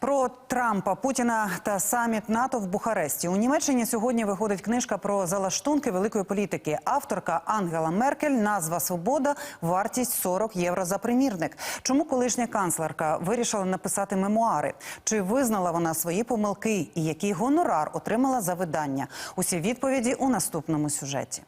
Про Трампа, Путіна та саміт НАТО в Бухаресті у Німеччині сьогодні виходить книжка про залаштунки великої політики. Авторка Ангела Меркель. Назва Свобода, вартість 40 євро за примірник. Чому колишня канцлерка вирішила написати мемуари? Чи визнала вона свої помилки і який гонорар отримала за видання? Усі відповіді у наступному сюжеті.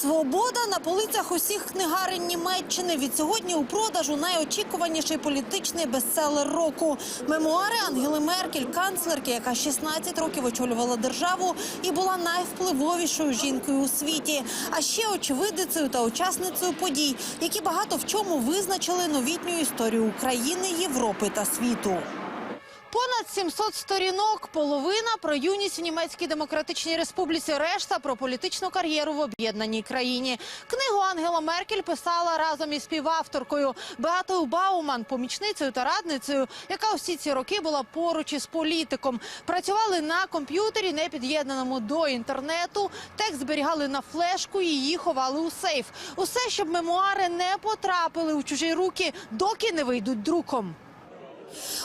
Свобода на полицях усіх книгарень Німеччини. Від сьогодні у продажу найочікуваніший політичний бестселер року. Мемуари Ангели Меркель, канцлерки, яка 16 років очолювала державу і була найвпливовішою жінкою у світі. А ще очевидицею та учасницею подій, які багато в чому визначили новітню історію України, Європи та світу. Понад 700 сторінок, половина про юність в Німецькій Демократичній Республіці, решта про політичну кар'єру в об'єднаній країні. Книгу Ангела Меркель писала разом із співавторкою Беатою Бауман, помічницею та радницею, яка усі ці роки була поруч із політиком. Працювали на комп'ютері, не під'єднаному до інтернету. Текст зберігали на флешку, її ховали у сейф. Усе, щоб мемуари не потрапили у чужі руки, доки не вийдуть друком.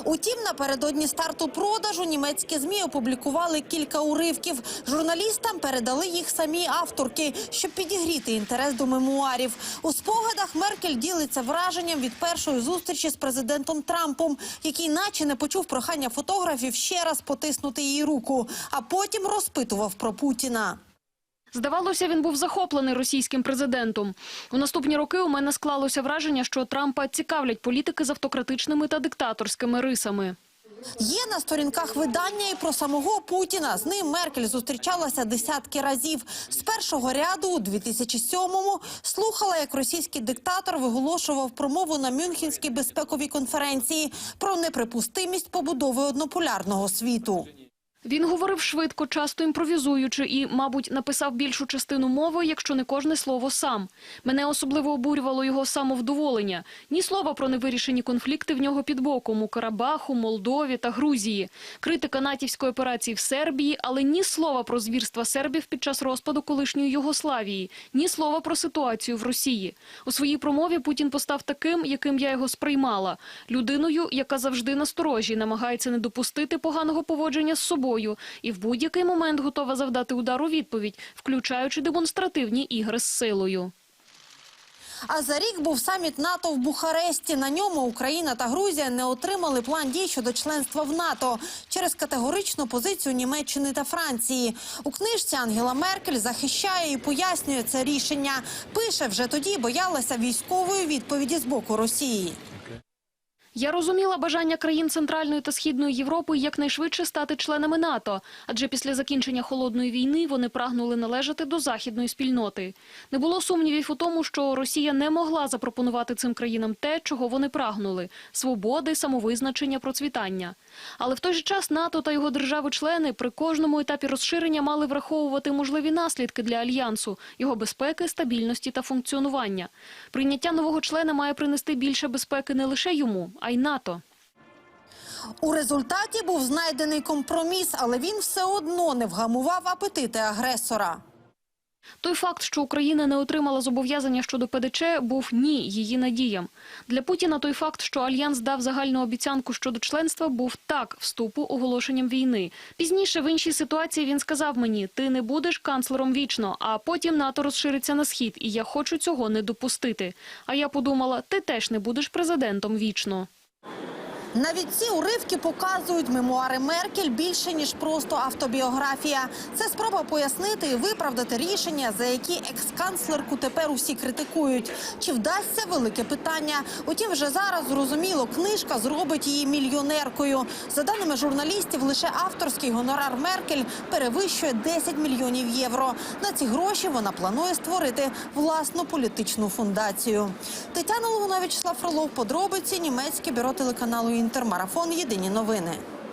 Утім, напередодні старту продажу німецькі змі опублікували кілька уривків. Журналістам передали їх самі авторки, щоб підігріти інтерес до мемуарів. У спогадах Меркель ділиться враженням від першої зустрічі з президентом Трампом, який наче не почув прохання фотографів ще раз потиснути її руку, а потім розпитував про Путіна. Здавалося, він був захоплений російським президентом. У наступні роки у мене склалося враження, що Трампа цікавлять політики з автократичними та диктаторськими рисами. Є на сторінках видання і про самого Путіна. З ним Меркель зустрічалася десятки разів. З першого ряду у 2007-му слухала, як російський диктатор виголошував промову на Мюнхенській безпековій конференції про неприпустимість побудови однополярного світу. Він говорив швидко, часто імпровізуючи, і, мабуть, написав більшу частину мови, якщо не кожне слово сам. Мене особливо обурювало його самовдоволення. Ні слова про невирішені конфлікти в нього під боком у Карабаху, Молдові та Грузії. Критика натівської операції в Сербії, але ні слова про звірства сербів під час розпаду колишньої Югославії, ні слова про ситуацію в Росії. У своїй промові Путін постав таким, яким я його сприймала. Людиною, яка завжди насторожі, намагається не допустити поганого поводження з собою і в будь-який момент готова завдати удар у відповідь, включаючи демонстративні ігри з силою. А за рік був саміт НАТО в Бухаресті. На ньому Україна та Грузія не отримали план дій щодо членства в НАТО через категоричну позицію Німеччини та Франції. У книжці Ангела Меркель захищає і пояснює це рішення. Пише вже тоді боялася військової відповіді з боку Росії. Я розуміла бажання країн Центральної та Східної Європи якнайшвидше стати членами НАТО, адже після закінчення холодної війни вони прагнули належати до західної спільноти. Не було сумнівів у тому, що Росія не могла запропонувати цим країнам те, чого вони прагнули свободи, самовизначення, процвітання. Але в той же час НАТО та його держави-члени при кожному етапі розширення мали враховувати можливі наслідки для альянсу, його безпеки, стабільності та функціонування. Прийняття нового члена має принести більше безпеки не лише йому, а й НАТО. У результаті був знайдений компроміс, але він все одно не вгамував апетити агресора. Той факт, що Україна не отримала зобов'язання щодо ПДЧ, був ні її надіям. Для Путіна той факт, що альянс дав загальну обіцянку щодо членства, був так вступу оголошенням війни. Пізніше в іншій ситуації він сказав мені: ти не будеш канцлером вічно, а потім НАТО розшириться на схід, і я хочу цього не допустити. А я подумала, ти теж не будеш президентом вічно. Навіть ці уривки показують мемуари Меркель більше ніж просто автобіографія. Це спроба пояснити і виправдати рішення, за які екс-канцлерку тепер усі критикують. Чи вдасться велике питання? Утім, вже зараз зрозуміло, книжка зробить її мільйонеркою. За даними журналістів, лише авторський гонорар Меркель перевищує 10 мільйонів євро. На ці гроші вона планує створити власну політичну фундацію. Тетяна Лугунович, Слав Фролов, подробиці німецьке бюро телеканалу Інтермарафон. Єдині новини.